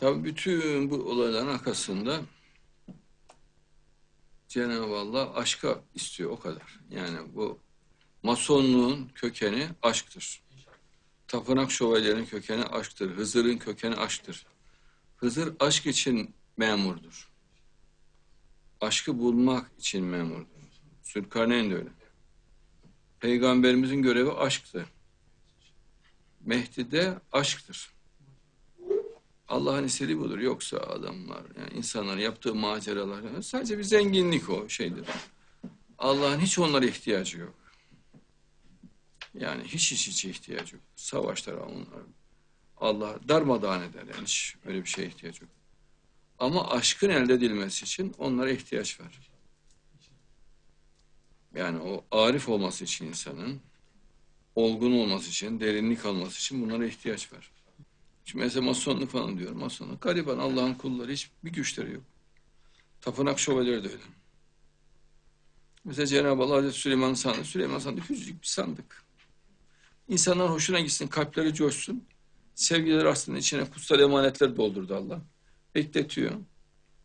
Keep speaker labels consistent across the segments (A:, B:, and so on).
A: Tabii bütün bu olayların arkasında Cenab-ı Allah aşka istiyor o kadar. Yani bu masonluğun kökeni aşktır. Tapınak şövalyenin kökeni aşktır. Hızır'ın kökeni aşktır. Hızır aşk için memurdur. Aşkı bulmak için memurdur. Zülkarneyn de öyle. Peygamberimizin görevi aşktı. Mehdi de aşktır. Allah'ın istediği budur. Yoksa adamlar, yani insanların yaptığı maceralar yani sadece bir zenginlik o şeydir. Allah'ın hiç onlara ihtiyacı yok. Yani hiç hiç hiç ihtiyacı yok. Savaşlar onlar. Allah darmadağın eder yani hiç öyle bir şeye ihtiyacı yok. Ama aşkın elde edilmesi için onlara ihtiyaç var. Yani o arif olması için insanın, olgun olması için, derinlik alması için bunlara ihtiyaç var. Şimdi mesela masonluk falan diyorum. Masonluk gariban Allah'ın kulları hiçbir güçleri yok. Tapınak şövalyeleri de öyle. Mesela Cenab-ı Allah Hazreti Süleyman sandık. Süleyman sandık küçücük bir sandık. İnsanlar hoşuna gitsin, kalpleri coşsun. Sevgileri aslında içine kutsal emanetler doldurdu Allah. Bekletiyor.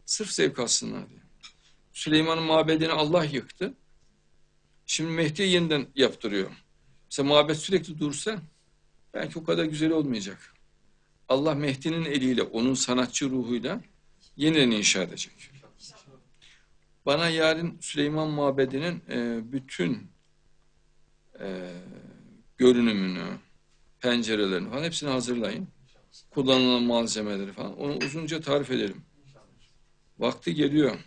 A: Sırf zevk alsınlar diye. Süleyman'ın mabedini Allah yıktı. Şimdi Mehdi'ye yeniden yaptırıyor. Mesela mabet sürekli dursa belki o kadar güzel olmayacak. Allah Mehdi'nin eliyle, onun sanatçı ruhuyla yeniden inşa edecek. Bana yarın Süleyman Mabedi'nin e, bütün e, görünümünü, pencerelerini falan hepsini hazırlayın. Kullanılan malzemeleri falan. Onu uzunca tarif edelim. Vakti geliyor.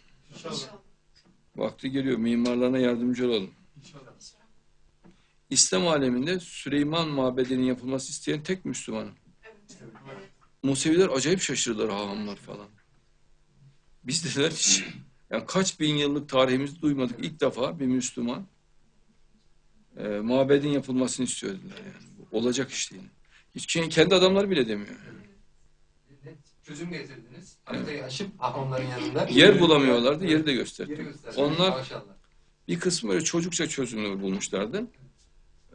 A: Vakti geliyor. Mimarlarına yardımcı olalım. İslam aleminde Süleyman Mabedi'nin yapılması isteyen tek Müslümanım. Museviler acayip şaşırdılar hahamlar falan. Biz dediler hiç, yani kaç bin yıllık tarihimizi duymadık. İlk defa bir Müslüman e, mabedin yapılmasını istiyor dediler yani. Olacak iş değil. Hiç ki- kendi adamları bile demiyor.
B: Çözüm getirdiniz. Haritayı aşıp ahonların yanında.
A: Yer bulamıyorlardı, yeri de gösterdik. Onlar
B: Maşallah.
A: bir kısmı böyle çocukça çözümleri bulmuşlardı.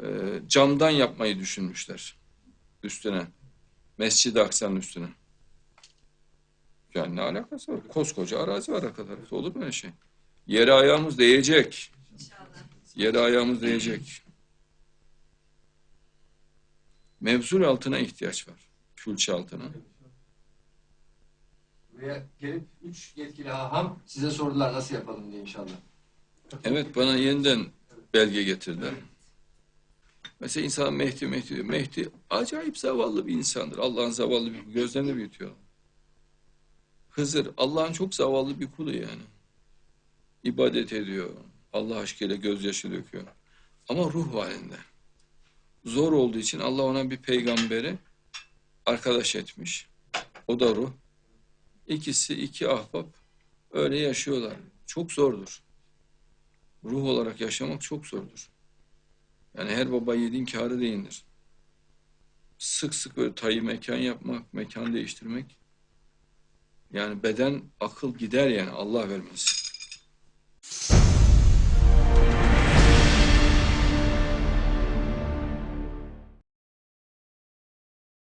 A: E, camdan yapmayı düşünmüşler. Üstüne. Mescid-i Aksa'nın üstüne. Yani ne alakası var? Koskoca arazi var arkada. Olur mu öyle şey? Yere ayağımız değecek. Yere ayağımız değecek. Mevzul altına ihtiyaç var. Külçe altına.
B: Buraya gelip üç yetkili haham size sordular nasıl yapalım diye inşallah.
A: Evet bana yeniden belge getirdiler. Mesela insan Mehdi Mehdi diyor. Mehdi acayip zavallı bir insandır. Allah'ın zavallı bir gözlerini büyütüyor. Hızır Allah'ın çok zavallı bir kulu yani. İbadet ediyor. Allah aşkıyla gözyaşı döküyor. Ama ruh halinde. Zor olduğu için Allah ona bir peygamberi arkadaş etmiş. O da ruh. İkisi iki ahbap öyle yaşıyorlar. Çok zordur. Ruh olarak yaşamak çok zordur. Yani her baba yiğidin kârı değildir. Sık sık böyle tayı mekan yapmak, mekan değiştirmek. Yani beden, akıl gider yani Allah vermez.